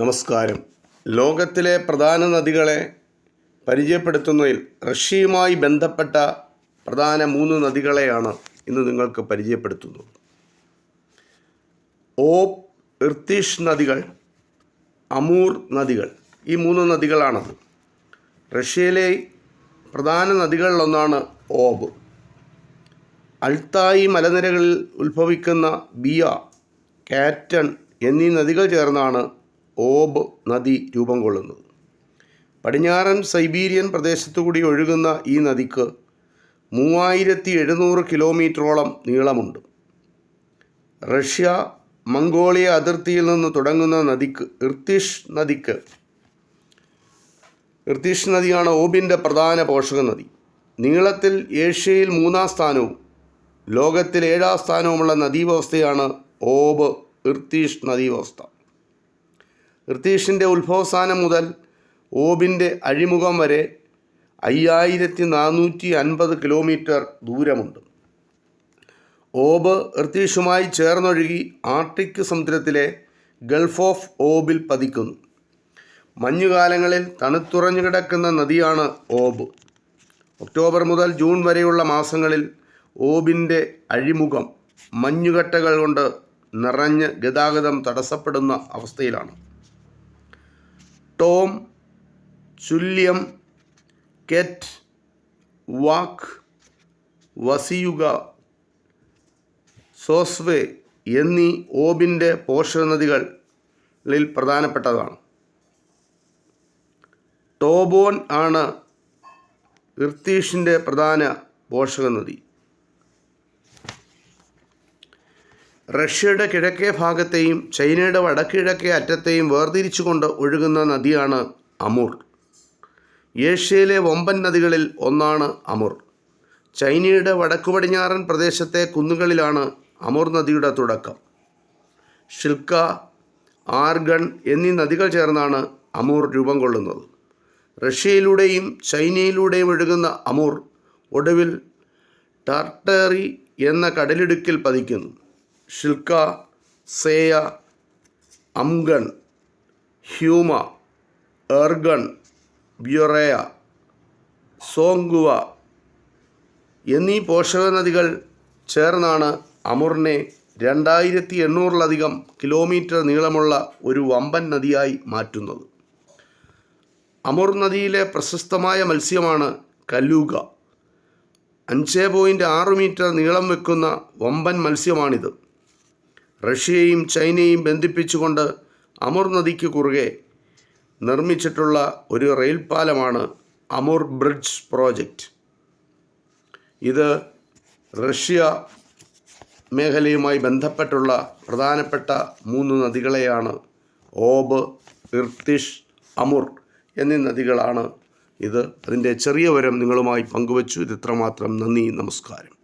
നമസ്കാരം. ലോകത്തിലെ പ്രധാന നദികളെ പരിചയപ്പെടുത്തുന്നതിൽ റഷ്യയുമായി ബന്ധപ്പെട്ട പ്രധാന മൂന്ന് നദികളെയാണ് ഇന്ന് നിങ്ങൾക്ക് പരിചയപ്പെടുത്തുന്നത്. ഓപ് ഇർത്തിഷ് നദികൾ അമൂർ നദികൾ ഈ മൂന്ന് നദികളാണത്. റഷ്യയിലെ പ്രധാന നദികളിലൊന്നാണ് ഓബ് അൾത്തായി മലനിരകളിൽ ഉത്ഭവിക്കുന്ന ബിയ കാറ്റൺ എന്നീ നദികൾ ചേർന്നാണ് ഓബ് നദി രൂപം കൊള്ളുന്നു പടിഞ്ഞാറൻ സൈബീരിയൻ പ്രദേശത്തുകൂടി ഒഴുകുന്ന ഈ നദിക്ക് മൂവായിരത്തി എഴുന്നൂറ് കിലോമീറ്ററോളം നീളമുണ്ട്. റഷ്യ മംഗോളിയ അതിർത്തിയിൽ നിന്ന് തുടങ്ങുന്ന നദിക്ക് ഇർത്തിഷ് നദിക്ക് ഇർത്തിഷ് നദിയാണ് ഓബിന്റെ പ്രധാന പോഷക നദി. നീളത്തിൽ ഏഷ്യയിൽ മൂന്നാം സ്ഥാനവും ലോകത്തിൽ ഏഴാം സ്ഥാനവുമുള്ള നദീവ്യവസ്ഥയാണ് ഓബ് ഇർത്തീഷ് നദീവ്യവസ്ഥ. ഇർത്തീഷിന്റെ ഉത്ഭവസ്ഥാനം മുതൽ ഓബിന്റെ അഴിമുഖം വരെ അയ്യായിരത്തി നാനൂറ്റി അൻപത് കിലോമീറ്റർ ദൂരമുണ്ട്. ഓബ് ഋതീഷുമായി ചേർന്നൊഴുകി ആർട്ടിക് സമുദ്രത്തിലെ ഗൾഫ് ഓഫ് ഓബിൽ പതിക്കുന്നു. മഞ്ഞുകാലങ്ങളിൽ തണുത്തുറഞ്ഞു കിടക്കുന്ന നദിയാണ് ഓബ്. ഒക്ടോബർ മുതൽ ജൂൺ വരെയുള്ള മാസങ്ങളിൽ ഓബിന്റെ അഴിമുഖം മഞ്ഞുകട്ടകൾ കൊണ്ട് നിറഞ്ഞ് ഗതാഗതം തടസ്സപ്പെടുന്ന അവസ്ഥയിലാണ്. ടോം ചുല്യം കെറ്റ് വാക്ക് വസിയുക. സോസ്വേ എന്നീ ഓബിന്റെ പോഷകനദികളിൽ പ്രധാനപ്പെട്ടതാണ്. ടോബോൻ ആണ് ഇർത്തീഷിന്റെ പ്രധാന പോഷക നദി റഷ്യയുടെ കിഴക്കേ ഭാഗത്തെയും ചൈനയുടെ വടക്കിഴക്കേ അറ്റത്തെയും വേർതിരിച്ചുകൊണ്ട് ഒഴുകുന്ന നദിയാണ് അമൂർ. ഏഷ്യയിലെ വമ്പൻ നദികളിൽ ഒന്നാണ് അമുർ. ചൈനയുടെ വടക്കു പടിഞ്ഞാറൻ പ്രദേശത്തെ കുന്നുകളിലാണ് അമുർ നദിയുടെ തുടക്കം. ഷിൽക്ക ആർഗൺ എന്നീ നദികൾ ചേർന്നാണ് അമൂർ രൂപം കൊള്ളുന്നത്. റഷ്യയിലൂടെയും ചൈനയിലൂടെയും ഒഴുകുന്ന അമൂർ ഒടുവിൽ ടാർട്ടറി എന്ന കടലിടുക്കിൽ പതിക്കുന്നു. ഷിൽക്ക സേയ അംഗൺ ഹ്യൂമ എർഗൺ ബ്യുറേയ സോങ്കുവ എന്നീ പോഷക നദികൾ ചേർന്നാണ് അമുറിനെ രണ്ടായിരത്തി എണ്ണൂറിലധികം കിലോമീറ്റർ നീളമുള്ള ഒരു വമ്പൻ നദിയായി മാറ്റുന്നത്. അമുർ നദിയിലെ പ്രശസ്തമായ മത്സ്യമാണ് കല്ലൂക. അഞ്ച് പോയിന്റ് ആറ് മീറ്റർ നീളം വെക്കുന്ന വമ്പൻ മത്സ്യമാണിത്. റഷ്യയും ചൈനയും ബന്ധിപ്പിച്ചുകൊണ്ട് അമുർ നദിക്ക് കുറുകെ നിർമ്മിച്ചിട്ടുള്ള ഒരു റെയിൽ പാലമാണ് അമുർ ബ്രിഡ്ജ് പ്രോജക്റ്റ്. ഇത് റഷ്യ മേഖലയുമായി ബന്ധപ്പെട്ടുള്ള പ്രധാനപ്പെട്ട മൂന്ന് നദികളെയാണ് ഓബ് ഇർത്തിഷ് അമുർ എന്നീ നദികളാണ് ഇത്. അതിന്റെ ചെറിയ വരം നിങ്ങളുമായി പങ്കുവച്ചു. ഇത് ഇത്രമാത്രം. നന്ദി നമസ്കാരം.